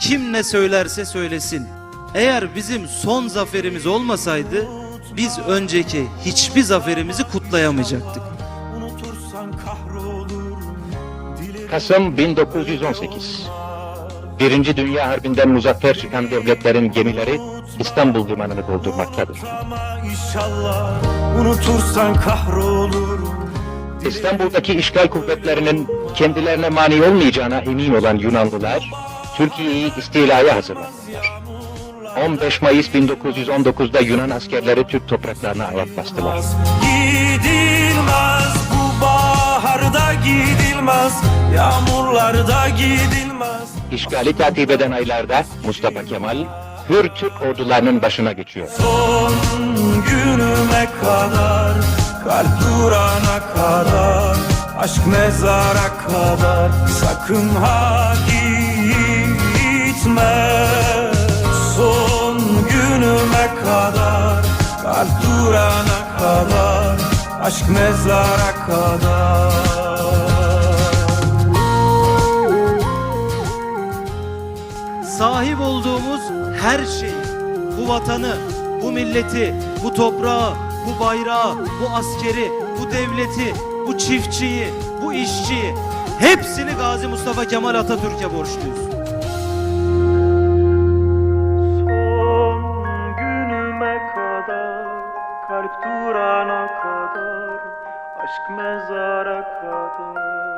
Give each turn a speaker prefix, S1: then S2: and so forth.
S1: kim ne söylerse söylesin. Eğer bizim son zaferimiz olmasaydı biz önceki hiçbir zaferimizi kutlayamayacaktık.
S2: Kasım 1918. Birinci Dünya Harbi'nden muzaffer çıkan devletlerin gemileri İstanbul limanını doldurmaktadır.
S3: Unutursan kahrolur
S2: İstanbul'daki işgal kuvvetlerinin kendilerine mani olmayacağına emin olan Yunanlılar, Türkiye'yi istilaya hazırlandılar. 15 Mayıs 1919'da Yunan askerleri Türk topraklarına ayak bastılar.
S3: Gidilmez bu baharda gidilmez Yağmurlarda gidilmez
S2: İşgali takip eden aylarda Mustafa Kemal, Hür Türk ordularının başına geçiyor.
S3: Son günüme kadar Kalp durana kadar Aşk mezara kadar Sakın ha gitme Son günüme kadar Kalp durana kadar Aşk mezara kadar
S1: Sahip olduğumuz her şeyi, bu vatanı, bu milleti, bu toprağı, bu bayrağı, bu askeri, bu devleti, bu çiftçiyi, bu işçiyi hepsini Gazi Mustafa Kemal Atatürk'e borçluyuz. kadar Kalp durana kadar Aşk mezara kadar.